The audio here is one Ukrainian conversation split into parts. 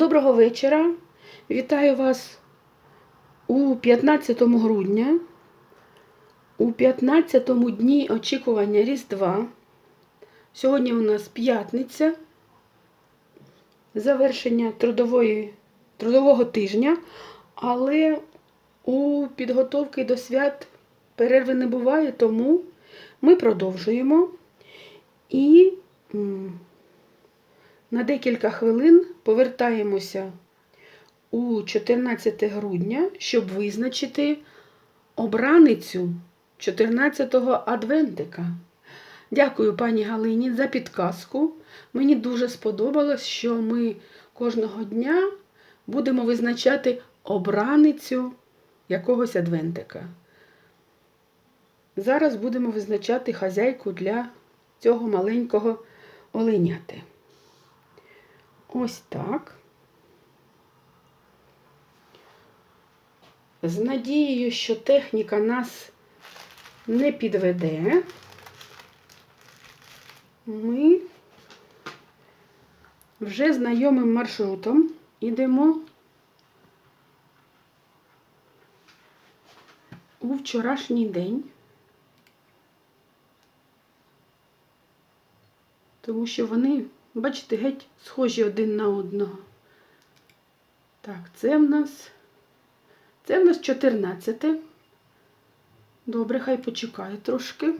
Доброго вечора. Вітаю вас у 15 грудня, у 15-му дні очікування Різдва. Сьогодні у нас п'ятниця, завершення трудової, трудового тижня, але у підготовки до свят перерви не буває, тому ми продовжуємо. І на декілька хвилин повертаємося у 14 грудня, щоб визначити обраницю 14-го адвентика. Дякую пані Галині за підказку. Мені дуже сподобалось, що ми кожного дня будемо визначати обраницю якогось адвентика. Зараз будемо визначати хазяйку для цього маленького оленяти. Ось так. З надією, що техніка нас не підведе, ми вже знайомим маршрутом йдемо у вчорашній день, тому що вони Бачите, геть схожі один на одного. Так, це в нас. Це в нас 14. Добре, хай почекає трошки.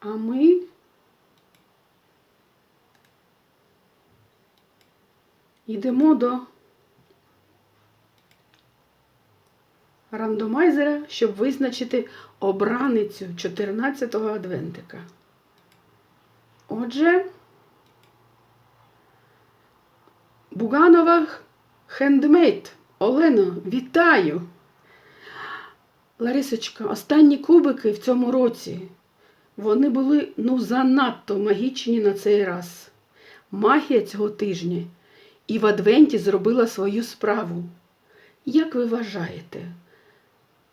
А ми йдемо до рандомайзера, щоб визначити обраницю 14-го адвентика. Отже, Буганова хендмейд. Олено, вітаю! Ларисочка, останні кубики в цьому році, вони були ну занадто магічні на цей раз. Магія цього тижня і в Адвенті зробила свою справу. Як ви вважаєте?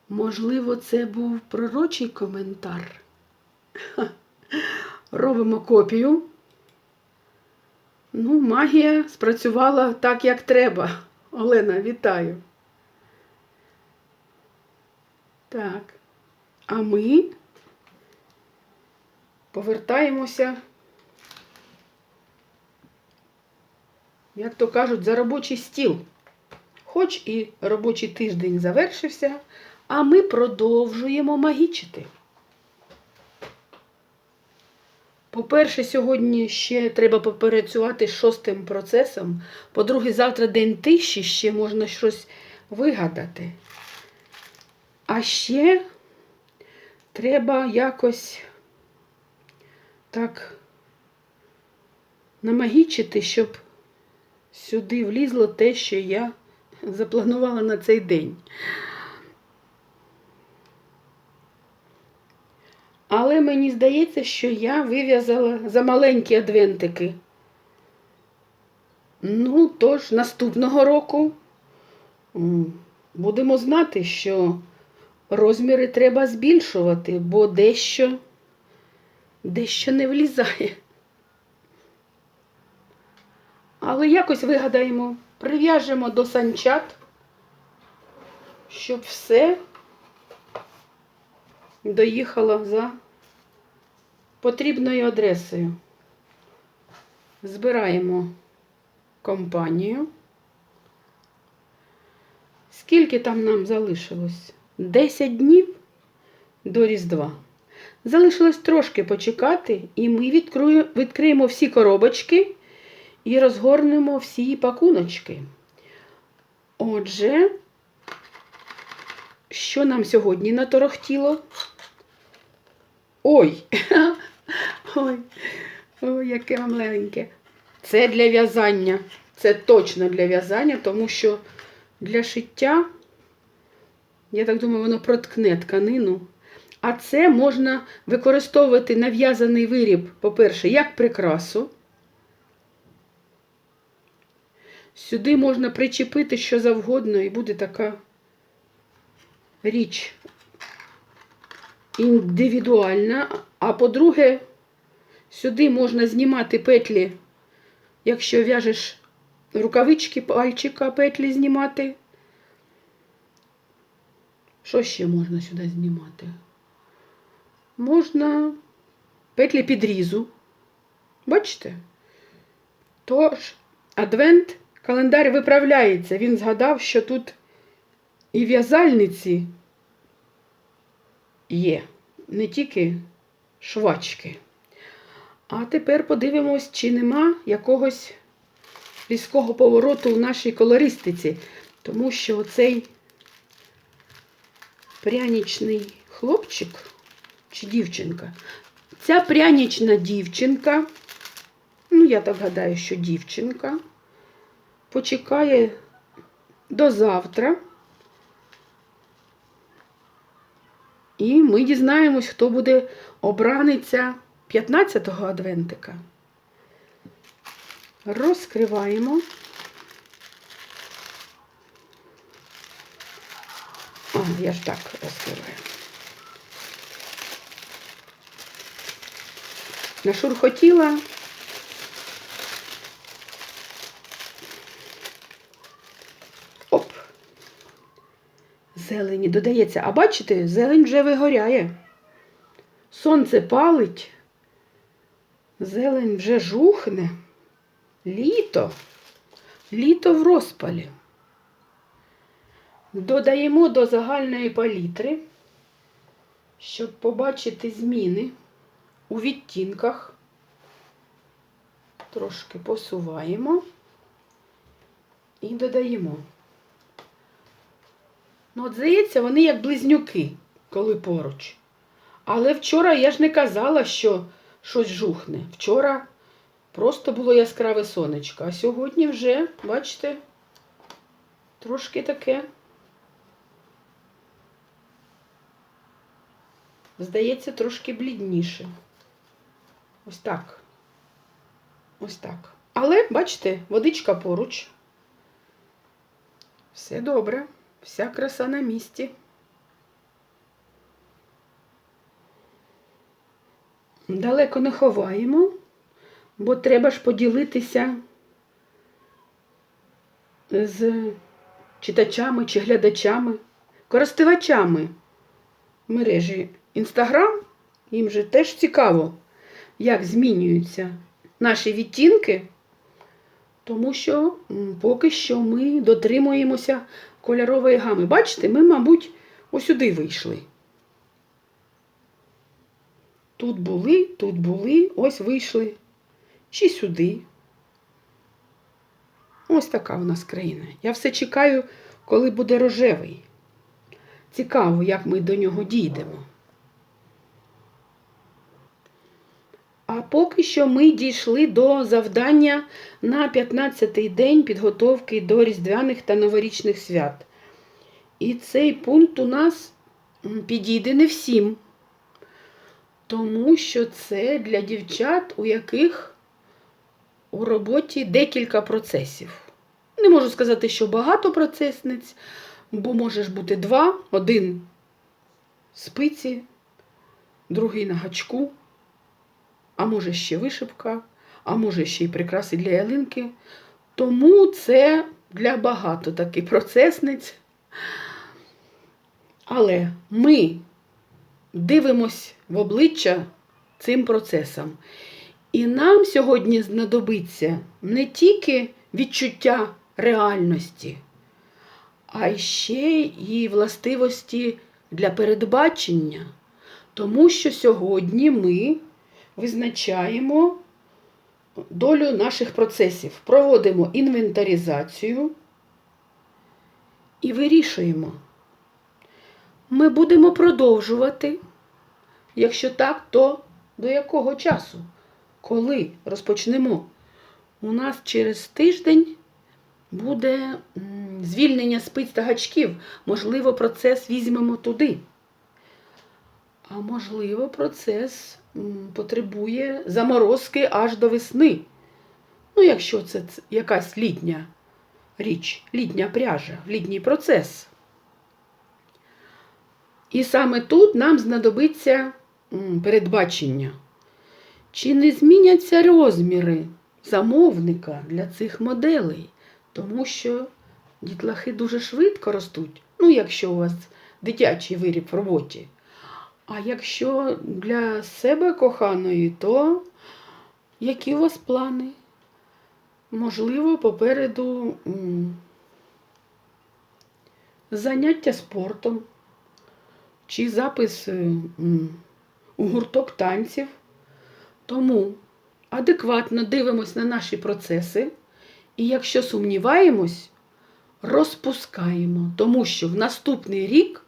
Можливо, це був пророчий коментар? Ха. Робимо копію. Ну, магія спрацювала так, як треба. Олена, вітаю. Так. А ми повертаємося, як то кажуть, за робочий стіл. Хоч і робочий тиждень завершився, а ми продовжуємо магічити. По-перше, сьогодні ще треба попрацювати з шостим процесом. По-друге, завтра день тиші, ще можна щось вигадати. А ще треба якось так намагічити, щоб сюди влізло те, що я запланувала на цей день. Але мені здається, що я вив'язала за маленькі адвентики. Ну, тож, наступного року будемо знати, що розміри треба збільшувати, бо дещо, дещо не влізає. Але якось вигадаємо, прив'яжемо до санчат, щоб все доїхала за потрібною адресою. Збираємо компанію. Скільки там нам залишилось? 10 днів до Різдва. Залишилось трошки почекати, і ми відкриємо всі коробочки і розгорнемо всі пакуночки. Отже, що нам сьогодні наторохтіло? Ой, ой, ой, яке мамленьке. Це для в'язання. Це точно для в'язання, тому що для шиття, я так думаю, воно проткне тканину. А це можна використовувати нав'язаний виріб, по-перше, як прикрасу. Сюди можна причепити що завгодно, і буде така річ індивідуальна. А по-друге, сюди можна знімати петлі, якщо в'яжеш рукавички пальчика петлі знімати. Що ще можна сюди знімати? Можна петлі підрізу. Бачите? Тож, адвент календар виправляється. Він згадав, що тут і в'язальниці є, не тільки швачки. А тепер подивимось, чи нема якогось різкого повороту в нашій колористиці. Тому що оцей прянічний хлопчик чи дівчинка. Ця прянічна дівчинка, ну, я так гадаю, що дівчинка, почекає до завтра. І ми дізнаємось, хто буде обраниця 15-го адвентика. Розкриваємо. А, я ж так розкриваю. Нашурхотіла. Зелені додається. А бачите, зелень вже вигоряє. Сонце палить. Зелень вже жухне. Літо. Літо в розпалі. Додаємо до загальної палітри, щоб побачити зміни у відтінках. Трошки посуваємо і додаємо. Ну, от здається, вони як близнюки, коли поруч. Але вчора я ж не казала, що щось жухне. Вчора просто було яскраве сонечко, а сьогодні вже, бачите, трошки таке. Здається, трошки блідніше. Ось так. Ось так. Але, бачите, водичка поруч. Все добре. Вся краса на місці. Далеко не ховаємо, бо треба ж поділитися з читачами чи глядачами, користувачами мережі Інстаграм. Їм же теж цікаво, як змінюються наші відтінки, тому що поки що ми дотримуємося кольорової гами. Бачите, ми, мабуть, осюди вийшли. Тут були, тут були, ось вийшли. Чи сюди. Ось така у нас країна. Я все чекаю, коли буде рожевий. Цікаво, як ми до нього дійдемо. Поки що ми дійшли до завдання на 15-й день підготовки до Різдвяних та Новорічних свят. І цей пункт у нас підійде не всім, тому що це для дівчат, у яких у роботі декілька процесів. Не можу сказати, що багато процесниць, бо може ж бути два, один спиці, другий на гачку, а може ще вишивка, а може ще й прикраси для ялинки. Тому це для багато таких процесниць. Але ми дивимось в обличчя цим процесам. І нам сьогодні знадобиться не тільки відчуття реальності, а ще і властивості для передбачення. Тому що сьогодні ми визначаємо долю наших процесів, проводимо інвентаризацію і вирішуємо. Ми будемо продовжувати. Якщо так, то до якого часу? Коли розпочнемо? У нас через тиждень буде звільнення спиць та гачків. Можливо, процес візьмемо туди. А можливо, процес потребує заморозки аж до весни. Ну, якщо це якась літня річ, літня пряжа, літній процес. І саме тут нам знадобиться передбачення. Чи не зміняться розміри замовника для цих моделей? Тому що дітлахи дуже швидко ростуть. Ну, якщо у вас дитячий виріб в роботі. А якщо для себе коханої, то які у вас плани? Можливо, попереду заняття спортом чи запис у гурток танців. Тому адекватно дивимось на наші процеси, і якщо сумніваємось, розпускаємо, тому що в наступний рік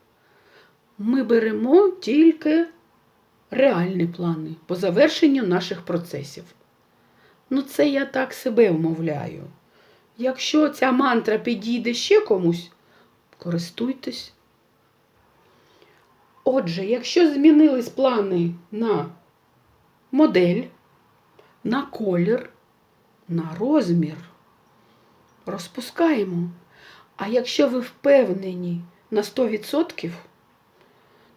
ми беремо тільки реальні плани по завершенню наших процесів. Ну, це я так себе вмовляю. Якщо ця мантра підійде ще комусь, користуйтесь. Отже, якщо змінились плани на модель, на колір, на розмір, розпускаємо. А якщо ви впевнені на 100%,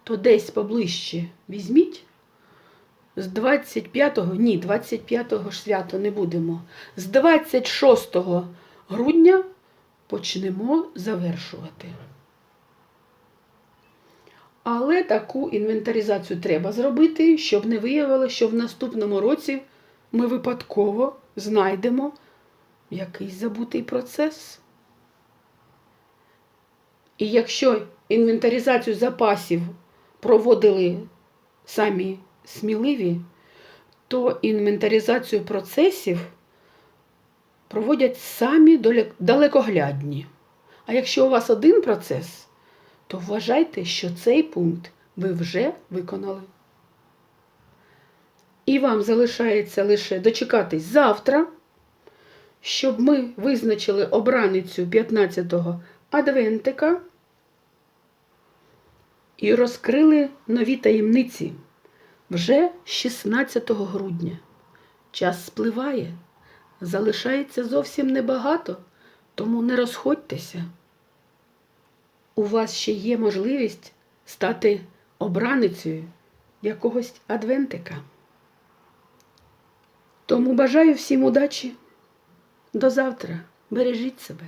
то десь поближче візьміть. З 25-го, ні, 25-го ж свято не будемо. З 26 грудня почнемо завершувати. Але таку інвентаризацію треба зробити, щоб не виявилося, що в наступному році ми випадково знайдемо якийсь забутий процес. І якщо інвентаризацію запасів проводили самі сміливі, то інвентаризацію процесів проводять самі далекоглядні. А якщо у вас один процес, то вважайте, що цей пункт ви вже виконали. І вам залишається лише дочекатись завтра, щоб ми визначили обраницю 15-го адвентика і розкрили нові таємниці вже 16 грудня. Час спливає, залишається зовсім небагато, тому не розходьтеся. У вас ще є можливість стати обраницею якогось адвентика. Тому бажаю всім удачі. До завтра. Бережіть себе.